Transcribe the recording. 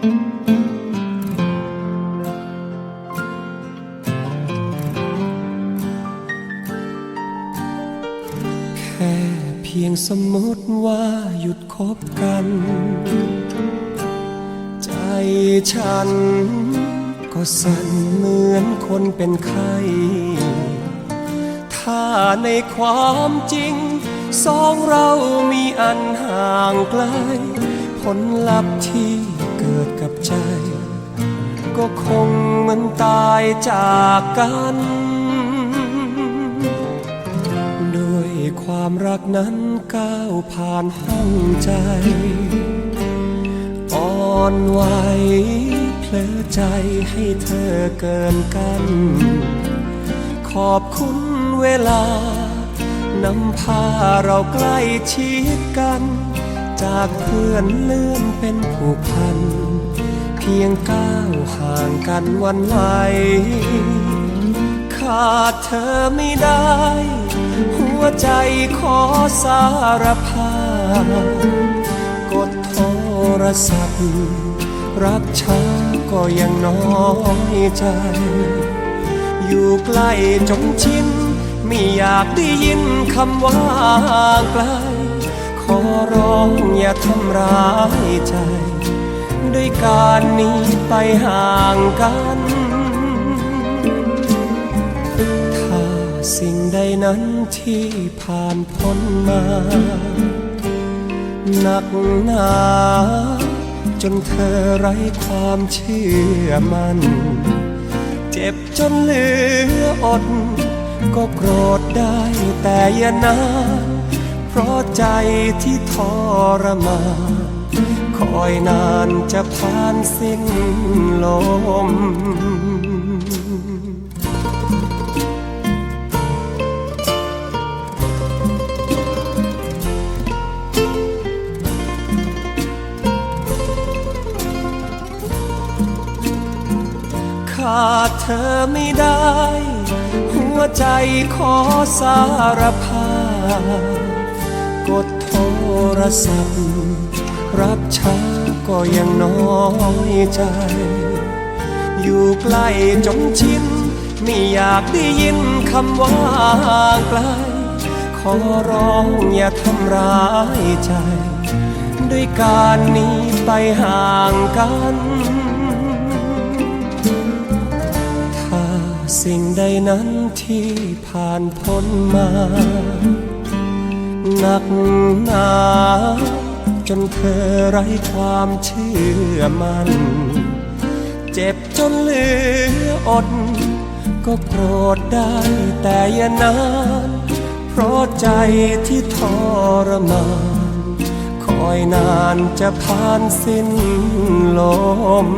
แค่เพียงสมมติว่าหยุดคบกัน ใจฉันก็สั่นเหมือนคนเป็นไข้ถ้าในความจริง สองเรามีอันห่างไกล ผลลัพธ์ที่ กิดกับใจ ก็คงเหมือนตายจากกัน ด้วยความรักนั้นก้าวผ่านห้องใจอ่อนไหวเพลอใจให้เธอเกินกัน ขอบคุณเวลานำพาเราใกล้ชิดกัน จากเพื่อนเลื่อนเป็นผูกพัน เพียงก้าวห่างกันวันไหวขาดเธอไม่ได้ หัวใจขอสารภาพกดโทรศัพท์ รับช้าก็ยังน้อยใจ อยู่ใกล้จนชินไม่อยากได้ยินคำว่าไกล อร้องอย่าทำร้ายใจ ด้วยการนี้ไปห่างกัน ถ้าสิ่งใดนั้นที่ผ่านพ้นมาหนักหนาจนเธอไร้ความเชื่อมัน่นเจ็บจนเหลืออด ก็โกรธได้แต่อย่านาน เพราะใจที่ทรมานคอยนานจะผ่านสิ้นลมขาดเธอไม่ได้ หัวใจขอสารภาพ กดโทรศัพท์ รับช้าก็ยังน้อยใจ อยู่ใกล้จนชินไม่อยากได้ยินคำว่าไกล ขอร้องอย่าทำร้ายใจ ด้วยการหนี้ไปห่างกัน ถ้าสิ่งใดนั้นที่ผ่านพ้นมา หนักหนา จนเธอไร้ความเชื่อมัน่น เจ็บจนเหลืออด ก็โกรธได้แต่อย่านาน เพราะใจที่ทรมาน คอยนานจะผ่านสิ้นลม